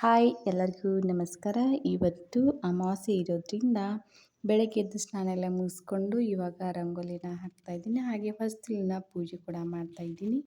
Hi ಎಲ್ಲರಿಗೂ ನಮಸ್ಕಾರ. ಇವತ್ತು ಅಮಾವಾಸ್ಯೆ ಇರೋದ್ರಿಂದ ಬೆಳಗ್ಗೆ ಎದ್ದು ಸ್ನಾನ ಎಲ್ಲ ಮುಗಿಸ್ಕೊಂಡು ಇವಾಗ ರಂಗೋಲಿನ ಹಾಕ್ತಾ ಇದ್ದೀನಿ. ಹಾಗೆ ಫಸ್ಟ್ ಪೂಜೆ ಕೂಡ ಮಾಡ್ತಾ ಇದ್ದೀನಿ.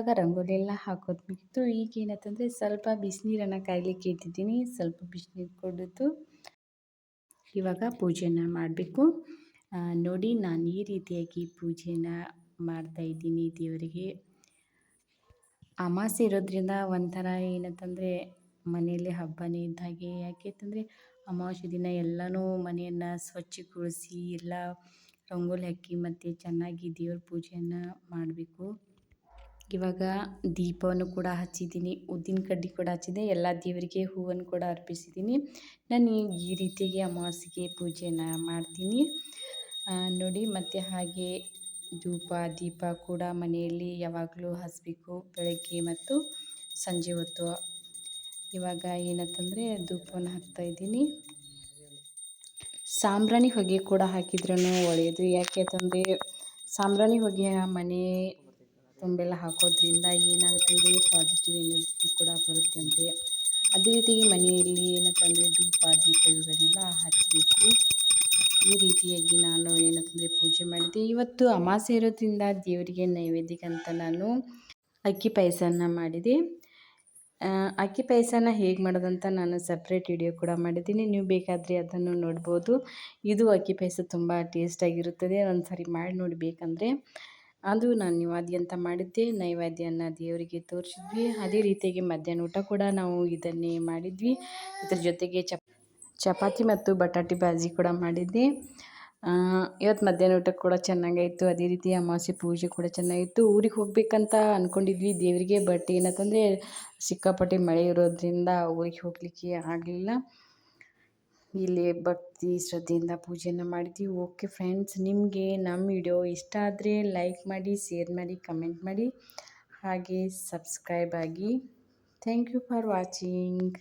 ಇವಾಗ ರಂಗೋಲಿ ಎಲ್ಲ ಹಾಕೋದು ಈಗ ಏನಂತಂದರೆ ಸ್ವಲ್ಪ ಬಿಸಿನೀರನ್ನು ಕಾಯ್ಲಿಕ್ಕೆ ಇಟ್ಟಿದ್ದೀನಿ. ಸ್ವಲ್ಪ ಬಿಸಿನೀರು ಕುಡಿದು ಇವಾಗ ಪೂಜೆನ ಮಾಡಬೇಕು. ನೋಡಿ ನಾನು ಈ ರೀತಿಯಾಗಿ ಪೂಜೆನ ಮಾಡ್ತಾ ಇದ್ದೀನಿ ದೇವರಿಗೆ. ಅಮಾಸೆ ಇರೋದ್ರಿಂದ ಒಂಥರ ಏನಂತಂದರೆ ಮನೆಯಲ್ಲಿ ಹಬ್ಬನೇ ಇದ್ದಾಗೆ ಯಾಕೆಂತಂದರೆ ಅಮಾವಾಸ್ಯೆ ದಿನ ಎಲ್ಲನೂ ಮನೆಯನ್ನು ಸ್ವಚ್ಛಗೊಳಿಸಿ ಎಲ್ಲ ರಂಗೋಲಿ ಹಾಕಿ ಮತ್ತು ಚೆನ್ನಾಗಿ ದೇವ್ರ ಪೂಜೆಯನ್ನು ಮಾಡಬೇಕು. ಇವಾಗ ದೀಪವನ್ನು ಕೂಡ ಹಚ್ಚಿದ್ದೀನಿ, ಉದ್ದಿನ ಕಡ್ಡಿ ಕೂಡ ಹಚ್ಚಿದೆ, ಎಲ್ಲ ದೇವರಿಗೆ ಹೂವನ್ನು ಕೂಡ ಅರ್ಪಿಸಿದ್ದೀನಿ. ನಾನು ಈ ರೀತಿಯಾಗಿ ಅಮಾವಾಸ್ಯೆಗೆ ಪೂಜೆನ ಮಾಡ್ತೀನಿ. ನೋಡಿ, ಮತ್ತು ಹಾಗೆ ಧೂಪ, ದೀಪ ಕೂಡ ಮನೆಯಲ್ಲಿ ಯಾವಾಗಲೂ ಹಸಬೇಕು ಬೆಳಗ್ಗೆ ಮತ್ತು ಸಂಜೆ ಹೊತ್ತು. ಇವಾಗ ಏನಂತಂದರೆ ಧೂಪವನ್ನು ಹಾಕ್ತಾಯಿದ್ದೀನಿ ಸಾಂಬ್ರಾಣಿ ಹೊಗೆ ಕೂಡ ಹಾಕಿದ್ರೂ ಒಳ್ಳೆಯದು ಯಾಕೆ ಅಂತಂದರೆ ಸಾಂಬ್ರಾಣಿ ಹೊಗೆ ಮನೆ ತುಂಬೆಲ್ಲ ಹಾಕೋದ್ರಿಂದ ಏನಾಗುತ್ತೆ ಅಂದರೆ ಪಾಸಿಟಿವ್ ಎನರ್ಜಿ ಕೂಡ ಬರುತ್ತಂತೆ ಅದೇ ರೀತಿಯಾಗಿ ಮನೆಯಲ್ಲಿ ಏನಪ್ಪ ಅಂದರೆ ಧೂಪ ದೀಪಗಳನ್ನೆಲ್ಲ ಹಚ್ಚಬೇಕು ಈ ರೀತಿಯಾಗಿ ನಾನು ಏನಂತಂದರೆ ಪೂಜೆ ಮಾಡಿದ್ದೆ. ಇವತ್ತು ಅಮಾಸೆ ಇರೋದ್ರಿಂದ ದೇವರಿಗೆ ನೈವೇದ್ಯಕ್ಕೆ ಅಂತ ನಾನು ಅಕ್ಕಿ ಪಾಯಸನ ಮಾಡಿದೆ. ಅಕ್ಕಿ ಪಾಯಸನ ಹೇಗೆ ಮಾಡೋದಂತ ನಾನು ಸಪ್ರೇಟ್ ವಿಡಿಯೋ ಕೂಡ ಮಾಡಿದ್ದೀನಿ. ನೀವು ಬೇಕಾದರೆ ಅದನ್ನು ನೋಡ್ಬೋದು. ಇದು ಅಕ್ಕಿ ಪಾಯಸ ತುಂಬ ಟೇಸ್ಟಾಗಿರುತ್ತದೆ ಒಂದು ಸಾರಿ ಮಾಡಿ ನೋಡಿ ಬೇಕಂದರೆ ಅದು ನಾನು ನಿವಾದಿ ಅಂತ ಮಾಡಿದ್ದೆ, ನೈವೇದ್ಯನ ದೇವರಿಗೆ ತೋರಿಸಿದ್ವಿ. ಅದೇ ರೀತಿಯಾಗಿ ಮಧ್ಯಾಹ್ನ ಊಟ ಕೂಡ ನಾವು ಇದನ್ನೇ ಮಾಡಿದ್ವಿ. ಇದ್ರ ಜೊತೆಗೆ ಚಪ್, ಚಪಾತಿ ಮತ್ತು ಬಟಾಟಿ ಬಾಜಿ ಕೂಡ ಮಾಡಿದ್ದೆ. ಇವತ್ತು ಮಧ್ಯಾಹ್ನ ಊಟ ಕೂಡ ಚೆನ್ನಾಗಾಯಿತು. ಅದೇ ರೀತಿ ಅಮಾವಾಸ್ಯೆ ಪೂಜೆ ಕೂಡ ಚೆನ್ನಾಗಿತ್ತು. ಊರಿಗೆ ಹೋಗಬೇಕಂತ ಅಂದ್ಕೊಂಡಿದ್ವಿ ದೇವರಿಗೆ ಬಟ್ ಏನಂತಂದರೆ ಸಿಕ್ಕಾಪಟ್ಟೆ ಮಳೆ ಇರೋದ್ರಿಂದ ಊರಿಗೆ ಹೋಗಲಿಕ್ಕೆ ಆಗಲಿಲ್ಲ ಇಲ್ಲಿ ಭಕ್ತಿ ಶ್ರದ್ಧೆಯಿಂದ ಪೂಜೆಯನ್ನು ಮಾಡಿದ್ವಿ. ಓಕೆ ಫ್ರೆಂಡ್ಸ್ ನಿಮಗೆ ನಮ್ಮ ವಿಡಿಯೋ ಇಷ್ಟ ಆದರೆ ಲೈಕ್ ಮಾಡಿ ಶೇರ್ ಮಾಡಿ ಕಮೆಂಟ್ ಮಾಡಿ. ಹಾಗೆ ಸಬ್ಸ್ಕ್ರೈಬ್ ಆಗಿ. Thank you for watching